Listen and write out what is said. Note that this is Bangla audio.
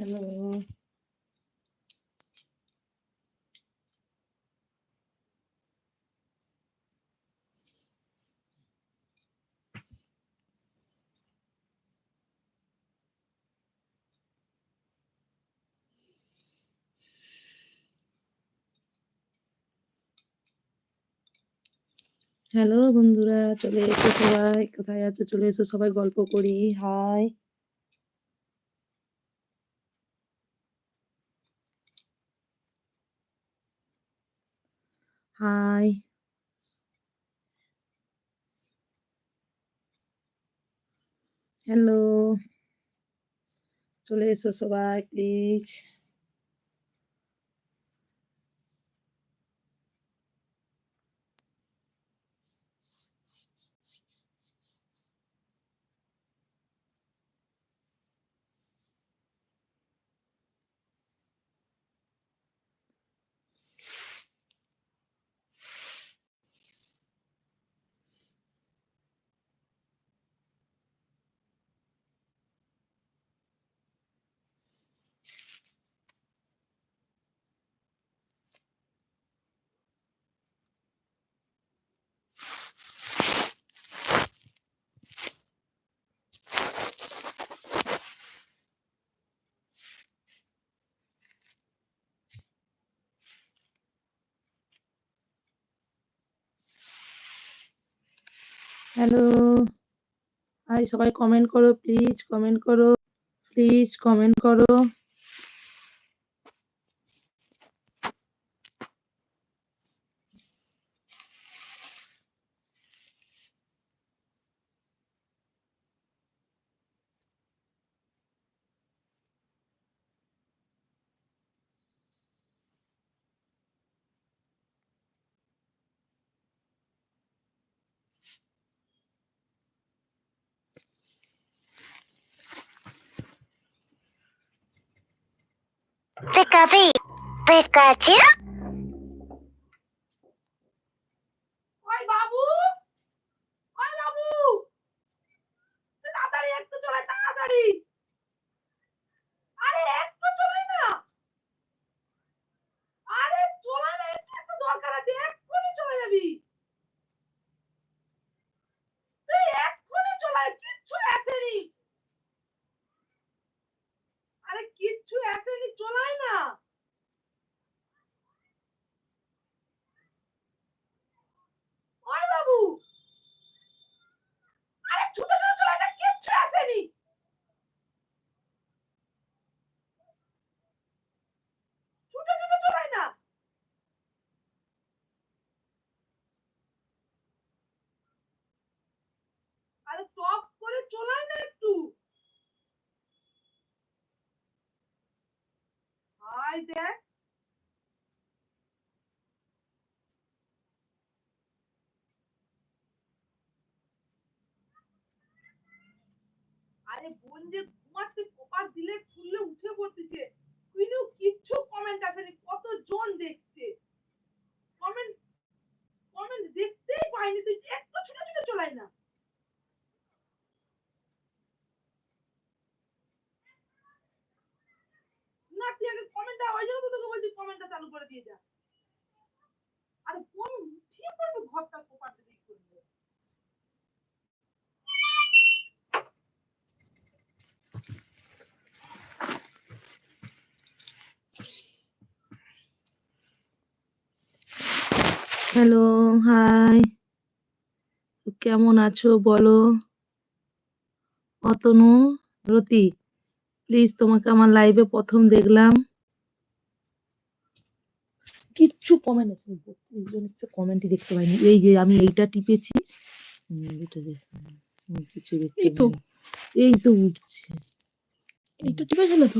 হ্যালো। হ্যালো বন্ধুরা চলে এসো সবাই। কোথায় আছো? চলে এসো সবাই গল্প করি। হাই। হাই। হ্যালো। চলে এসো সবাই প্লিজ। হ্যালো। আই সবাই কমেন্ট করো প্লিজ কমেন্ট করো। প্লিজ কমেন্ট করো। ты прикатил? আরে বোন যে ঘুমাচ্ছে কপার দিলে খুললে উঠে পড়তেছে। কিন্তু কিচ্ছু কমেন্ট আসেনি, কতজন দেখছে? কমেন্ট কমেন্ট দেখতেই পাইনি তুই, একটু ছুটে ছুটে চলাই না। না, তুই আগে কমেন্টটা ওই জন্য তো তোকে বলছি কমেন্টটা চালু করে দিয়ে যা। আরে ফোন উঠিয়ে পড়বে ঘরটা কোপার দিকে হ্যালো হাই কেমন আছো বলো অতনু, রতি প্লিজ তোমাকে আমার লাইভে প্রথম দেখলাম কিচ্ছু কমেন্ট আছে কমেন্টই দেখতে পাইনি এই যে আমি এইটা টিপেছি কিছু দেখতে এই তো। পাইনি। এই তো টিপে গেলে তো?